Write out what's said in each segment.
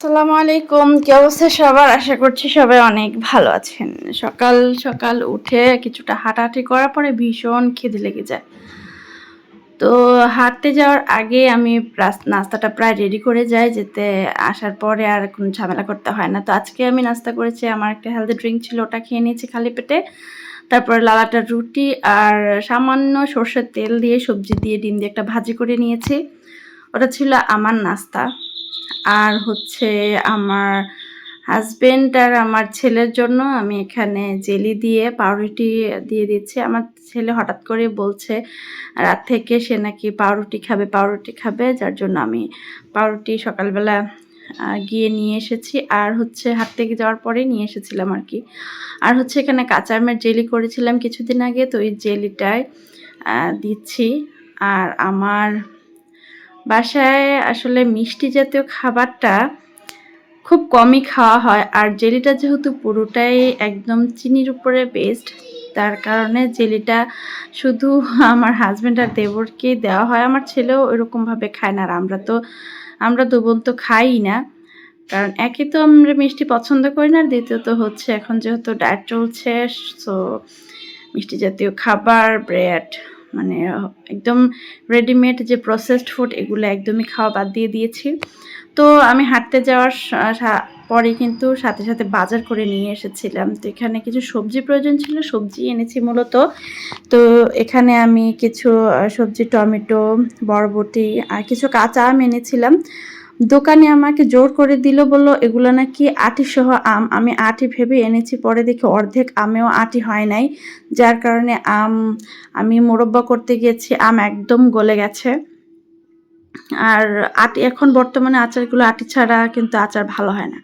আসসালামু আলাইকুম, কি অবস্থা সবার? আশা করছি সবাই অনেক ভালো আছেন। সকাল সকাল উঠে কিছুটা হাঁটাহাঁটি করার পরে ভীষণ খিদে লেগে যায়। তো হাঁটতে যাওয়ার আগে আমি নাস্তাটা প্রায় রেডি করে যাই, যেতে আসার পরে আর কোনো ঝামেলা করতে হয় না। তো আজকে আমি নাস্তা করেছি, আমার একটা হেলদি ড্রিঙ্ক ছিল, ওটা খেয়ে নিয়েছি খালি পেটে। তারপরে লালাটা রুটি আর সামান্য সর্ষের তেল দিয়ে সবজি দিয়ে ডিম দিয়ে একটা ভাজি করে নিয়েছি। ওটা ছিল আমার নাস্তা। আর হচ্ছে আমার হাজবেন্ড আর আমার ছেলের জন্য আমি এখানে জেলি দিয়ে পাউরুটি দিয়ে দিচ্ছি। আমার ছেলে হঠাৎ করে বলছে রাত থেকে সে নাকি পাউরুটি খাবে পাউরুটি খাবে। যার জন্য আমি পাউরুটি সকালবেলা গিয়ে নিয়ে এসেছি। আর হচ্ছে হাট থেকে যাওয়ার পরে নিয়ে এসেছিলাম আর কি। আর হচ্ছে এখানে কাঁচা আমের জেলি করেছিলাম কিছুদিন আগে তো ওই জেলিটাই আহ, দিচ্ছি। আর আমার বাসায় আসলে মিষ্টি জাতীয় খাবারটা খুব কমই খাওয়া হয়। আর জেলিটা যেহেতু পুরোটাই একদম চিনির উপরে বেস্ট তার কারণে জেলিটা শুধু আমার হাজব্যান্ড আর দেবরকেই দেওয়া হয়। আমার ছেলেও ওইরকমভাবে খায় না, আর আমরা তো, আমরা দু বোন তো খাই না। কারণ একে তো আমরা মিষ্টি পছন্দ করি না, আর দ্বিতীয়ত হচ্ছে এখন যেহেতু ডায়েট চলছে সো মিষ্টি জাতীয় খাবার ব্রেড মানে একদম রেডিমেড যে প্রসেসড ফুড এগুলো একদমই খাওয়া বাদ দিয়ে দিয়েছি। তো আমি হাঁটতে যাওয়ার পরে কিন্তু সাথে সাথে বাজার করে নিয়ে এসেছিলাম। তো এখানে কিছু সবজি প্রয়োজন ছিল, সবজি এনেছি মূলত। তো এখানে আমি কিছু সবজি, টমেটো, বরবটি আর কিছু কাঁচা আম এনেছিলাম। দোকানে আমাকে জোর করে দিল, বলল, এগুলো নাকি আটি সহ আম। আমি আটি ভেবে এনেছি, পরে দেখি অর্ধেক আমেও আটি হয় নাই, যার কারণে আম আমি মোরব্বা করতে গিয়েছি, আম একদম গলে গেছে। আর আটি, এখন বর্তমানে আচারগুলো আটি ছাড়া কিন্তু আচার ভালো হয় না।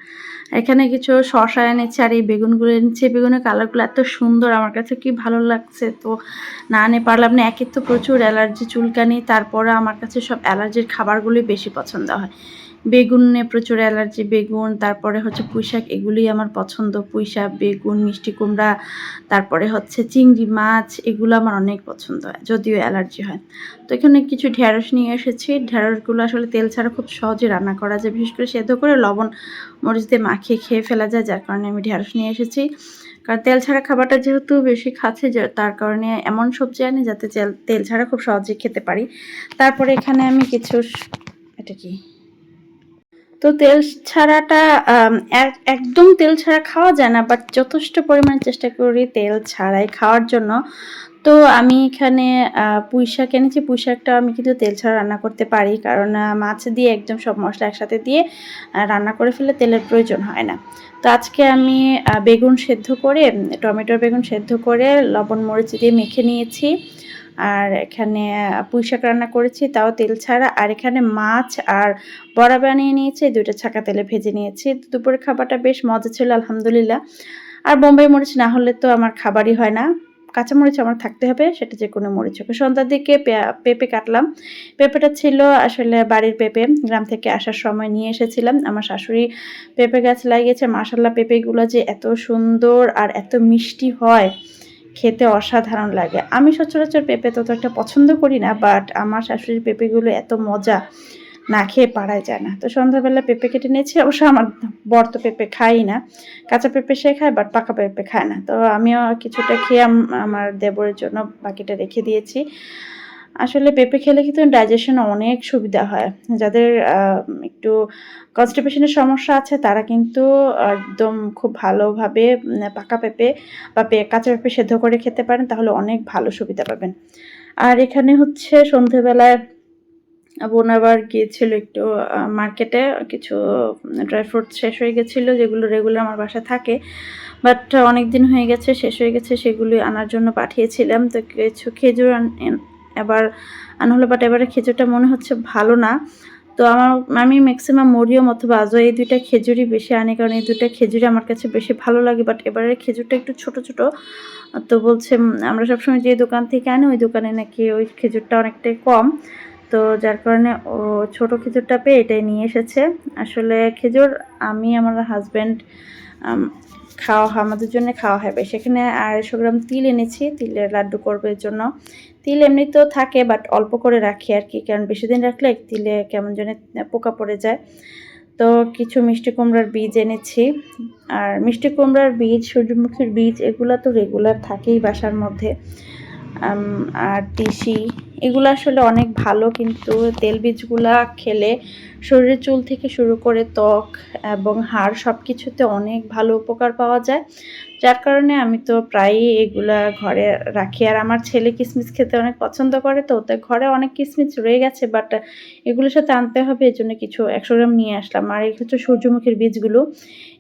এখানে কিছু শশা এনেছি আর এই বেগুনগুলো এনেছি। বেগুনের কালারগুলো এত সুন্দর, আমার কাছে কি ভালো লাগছে তো না আনে পারলাম না। একে তো প্রচুর অ্যালার্জি, চুলকানি তারপরে আমার কাছে সব অ্যালার্জির খাবারগুলোই বেশি পছন্দ হয়। বেগুনে প্রচুর অ্যালার্জি, বেগুন, তারপরে হচ্ছে পুঁইশাক, এগুলোই আমার পছন্দ। পুঁইশাক, বেগুন, মিষ্টি কুমড়া, তারপরে হচ্ছে চিংড়ি, মাছ, এগুলো আমার অনেক পছন্দ হয়, যদিও অ্যালার্জি হয়। তো এখানে কিছু ঢ্যাঁড়স নিয়ে এসেছি। ঢ্যাঁড়সগুলো আসলে তেল ছাড়া খুব সহজে রান্না করা যায়, বিশেষ করে সেদ্ধ করে লবণ, মরিচ দিয়ে মাখিয়ে খেয়ে ফেলা যায়, যার কারণে আমি ঢ্যাঁড়স নিয়ে এসেছি। কারণ তেল ছাড়া খাবারটা যেহেতু বেশি খাচ্ছে তার কারণে এমন সবজি আনি যাতে তেল ছাড়া খুব সহজে খেতে পারি। তারপরে এখানে আমি কিছু, এটা কি? তো তেল ছাড়াটা এক- একদম তেল ছাড়া খাওয়া যায় না বাট যথেষ্ট পরিমাণে চেষ্টা করি তেল ছাড়াই খাওয়ার জন্য। তো আমি এখানে পুঁই শাক এনেছি, পুঁই শাকটা আমি কিন্তু তেল ছাড়া রান্না করতে পারি, কারণ মাছ দিয়ে একদম সব মশলা একসাথে দিয়ে রান্না করে ফেলে তেলের প্রয়োজন হয় না। তো আজকে আমি বেগুন সেদ্ধ করে, টমেটোর বেগুন সেদ্ধ করে, লবণ মরিচ দিয়ে মেখে নিয়েছি। আর এখানে পুঁইশাক রান্না করেছি, তাও তেল ছাড়া। আর এখানে মাছ আর বড়া বানিয়ে নিয়েছি, দুইটা ছাকা তেলে ভেজে নিয়েছি। দুপুরের খাবারটা বেশ মজা ছিল, আলহামদুলিল্লাহ। আর বোম্বাই মরিচ না হলে তো আমার খাবারই হয় না। কাঁচা মরিচ আমার থাকতে হবে, সেটা যে কোনো মরিচ হোক। সন্ধ্যার দিকে পেঁপে কাটলাম। পেঁপেটা ছিল আসলে বাড়ির পেঁপে, গ্রাম থেকে আসার সময় নিয়ে এসেছিলাম। আমার শাশুড়ি পেঁপে গাছ লাগিয়েছে। মাসাল্লাহ পেঁপেগুলো যে এত সুন্দর আর এত মিষ্টি হয়। খেতে অসাধারণ লাগে। আমি সচরাচর পেঁপে তত একটা পছন্দ করি না বাট আমার শাশুড়ির পেঁপেগুলো এত মজা না খেয়ে পারায় যায় না। তো সন্ধ্যাবেলা পেঁপে কেটে নিয়েছি, অবশ্য আমার বর তো পেঁপে খাই না। কাঁচা পেঁপে সে খায় বাট পাকা পেঁপে খায় না। তো আমিও কিছুটা খেয়ে আমার দেবরের জন্য বাকিটা রেখে দিয়েছি। আসলে পেঁপে খেলে কিন্তু ডাইজেশন অনেক সুবিধা হয়। যাদের একটু কনস্টিপেশনের সমস্যা আছে, তারা কিন্তু একদম খুব ভালোভাবে পাকা পেঁপে বা কাঁচা পেঁপে সেদ্ধ করে খেতে পারেন, তাহলে অনেক ভালো সুবিধা পাবেন। আর এখানে হচ্ছে সন্ধেবেলায় বোন আবার গিয়েছিল একটু মার্কেটে, কিছু ড্রাই ফ্রুট শেষ হয়ে গেছিল, যেগুলো রেগুলার আমার বাসায় থাকে। বাট অনেক দিন হয়ে গেছে, শেষ হয়ে গেছে, সেগুলি আনার জন্য পাঠিয়েছিলাম। তো কিছু খেজুর এবার আনা হলো বাট এবারে খেজুরটা মনে হচ্ছে ভালো না। তো আমার আমি ম্যাক্সিমাম মরিয়ম অথবা আজও এই দুইটা খেজুরই বেশি আনি, কারণ এই দুইটা খেজুরই আমার কাছে বেশি ভালো লাগে বাট এবারে খেজুরটা একটু ছোট ছোট। তো বলছে আমরা সবসময় যে দোকান থেকে আনি, ওই দোকানে নাকি ওই খেজুরটা অনেকটাই কম। তো যার কারণে ও ছোটো খেজুরটা পেয়ে এটাই নিয়ে এসেছে। আসলে খেজুর আমি, আমার হাজব্যান্ড খাওয়া হয়, আমাদের জন্য খাওয়া হবে সেখানে আড়াইশো গ্রাম তিল এনেছি। তিলের লাড্ডু করবে জন্য। তিল এমনি তো থাকে বাট অল্প করে রাখি আর কি, কারণ বেশি দিন রাখলে তিলে কেমন যেন পোকা পড়ে যায়। তো কিছু মিষ্টি কুমড়ার বীজ এনেছি। আর মিষ্টি কুমড়ার বীজ, সূর্যমুখীর বীজ, এগুলো তো রেগুলার থাকেই বাসার মধ্যে। আর তিসি, এগুলো আসলে অনেক ভালো কিন্তু তেল বীজগুলা খেলে শরীরের চুল থেকে শুরু করে ত্বক এবং হাড় সব কিছুতে অনেক ভালো উপকার পাওয়া যায়। যার কারণে আমি তো প্রায়ই এগুলা ঘরে রাখি। আর আমার ছেলে কিসমিস খেতে অনেক পছন্দ করে তো তাই ঘরে অনেক কিসমিস রয়ে গেছে বাট এগুলোর সাথে আনতে হবে এই জন্য কিছু একশো গ্রাম নিয়ে আসলাম। আর এই হচ্ছে সূর্যমুখীর বীজগুলো,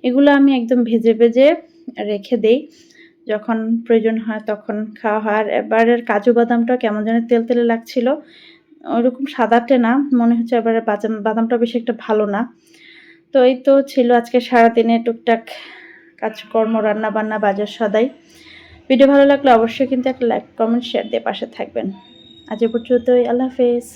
এগুলো আমি একদম ভেজে ভেজে রেখে দেই। যখন প্রয়োজন হয় তখন খাওয়া হয়। আর এবারের কাজু বাদামটা কেমন যেন তেল তেলে লাগছিল। ওইরকম সাদাটে না, মনে হচ্ছে এবারে বাদাম বাদামটা বেশি একটা ভালো না। তো এই তো ছিল আজকে সারাদিনে টুকটাক কাজকর্ম রান্না বান্না বাজার সদাই। ভিডিও ভালো লাগলে অবশ্যই কিন্তু একটা লাইক কমেন্ট শেয়ার দিয়ে পাশে থাকবেন। আজ এ পর্যন্তই, আল্লাহ হাফেজ।